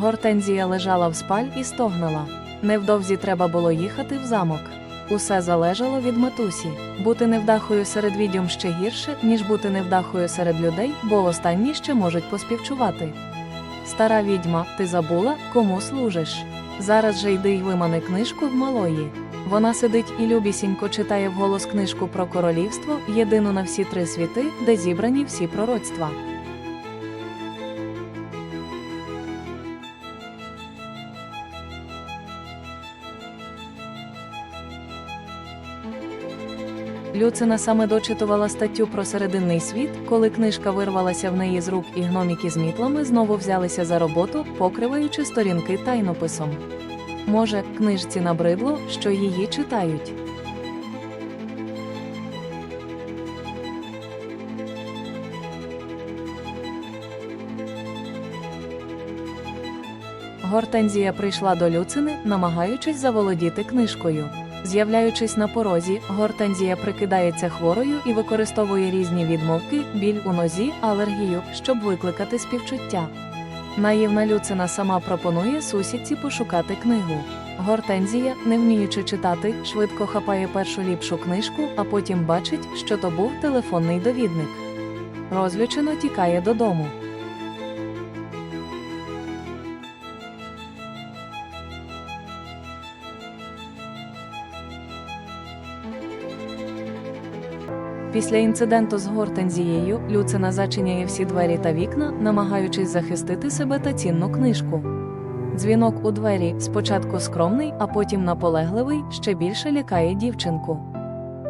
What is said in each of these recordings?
Гортензія лежала в спаль і стогнала. Невдовзі треба було їхати в замок. Усе залежало від матусі. Бути невдахою серед відьом ще гірше, ніж бути невдахою серед людей, бо останні ще можуть поспівчувати. Стара відьма, ти забула, кому служиш? Зараз же йди й вимани книжку в малої. Вона сидить і любісінько читає вголос книжку про королівство, єдину на всі три світи, де зібрані всі пророцтва. Люцина саме дочитувала статтю про серединний світ, коли книжка вирвалася в неї з рук і гноміки з мітлами знову взялися за роботу, покриваючи сторінки тайнописом. Може, книжці набридло, що її читають. Гортензія прийшла до Люцини, намагаючись заволодіти книжкою. З'являючись на порозі, гортензія прикидається хворою і використовує різні відмовки, біль у нозі, алергію, щоб викликати співчуття. Наївна Люцина сама пропонує сусідці пошукати книгу. Гортензія, не вміючи читати, швидко хапає першу ліпшу книжку, а потім бачить, що то був телефонний довідник. Розлючено тікає додому. Після інциденту з гортензією Люцина зачиняє всі двері та вікна, намагаючись захистити себе та цінну книжку. Дзвінок у двері спочатку скромний, а потім наполегливий, ще більше лякає дівчинку.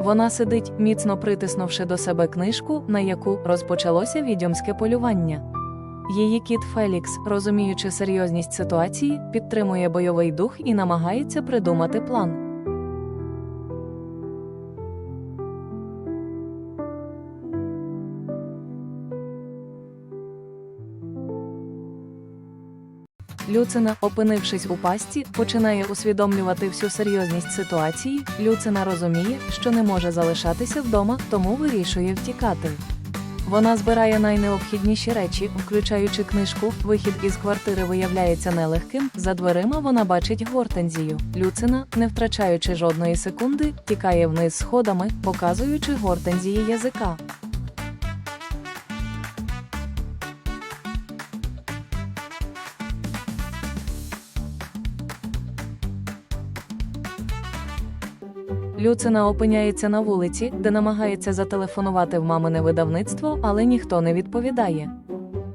Вона сидить, міцно притиснувши до себе книжку, на яку розпочалося відьомське полювання. Її кіт Фелікс, розуміючи серйозність ситуації, підтримує бойовий дух і намагається придумати план. Люцина, опинившись у пастці, починає усвідомлювати всю серйозність ситуації. Люцина розуміє, що не може залишатися вдома, тому вирішує втікати. Вона збирає найнеобхідніші речі, включаючи книжку. Вихід із квартири виявляється нелегким. За дверима вона бачить гортензію. Люцина, не втрачаючи жодної секунди, тікає вниз сходами, показуючи гортензії язика. Люцина опиняється на вулиці, де намагається зателефонувати в мамине видавництво, але ніхто не відповідає.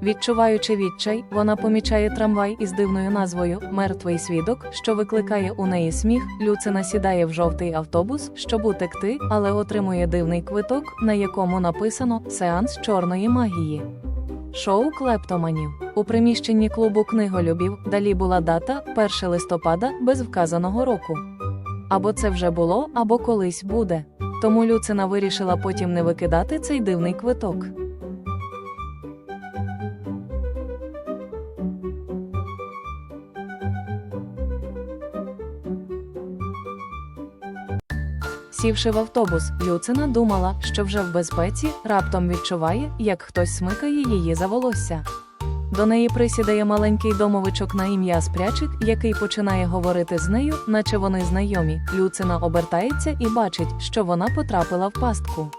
Відчуваючи відчай, вона помічає трамвай із дивною назвою Мертвий свідок, що викликає у неї сміх. Люцина сідає в жовтий автобус, щоб утекти, але отримує дивний квиток, на якому написано Сеанс чорної магії. Шоу клептоманів у приміщенні клубу книголюбів далі була дата 1 листопада без вказаного року. Або це вже було, або колись буде. Тому Люцина вирішила потім не викидати цей дивний квиток. Сівши в автобус, Люцина думала, що вже в безпеці, раптом відчуває, як хтось смикає її за волосся. До неї присідає маленький домовичок на ім'я Спрячик, який починає говорити з нею, наче вони знайомі. Люцина обертається і бачить, що вона потрапила в пастку.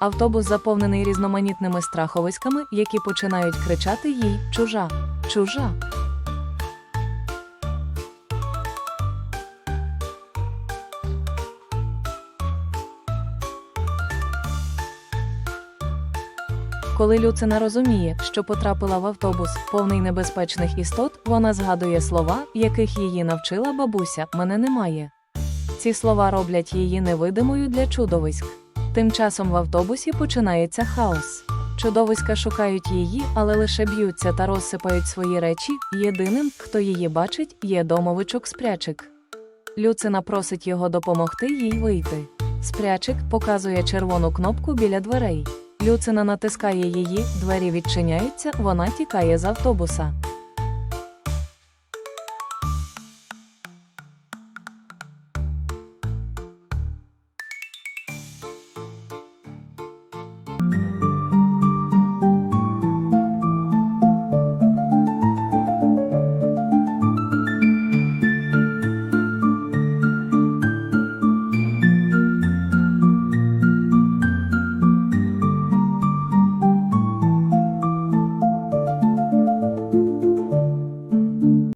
Автобус заповнений різноманітними страховиськами, які починають кричати їй чужа, чужа. Коли Люцина розуміє, що потрапила в автобус, повний небезпечних істот, вона згадує слова, яких її навчила бабуся мене немає. Ці слова роблять її невидимою для чудовиськ. Тим часом в автобусі починається хаос. Чудовиська шукають її, але лише б'ються та розсипають свої речі. Єдиним, хто її бачить, є домовичок спрячик. Люцина просить його допомогти їй вийти. Спрячик показує червону кнопку біля дверей. Люцина натискає її, двері відчиняються, вона тікає з автобуса.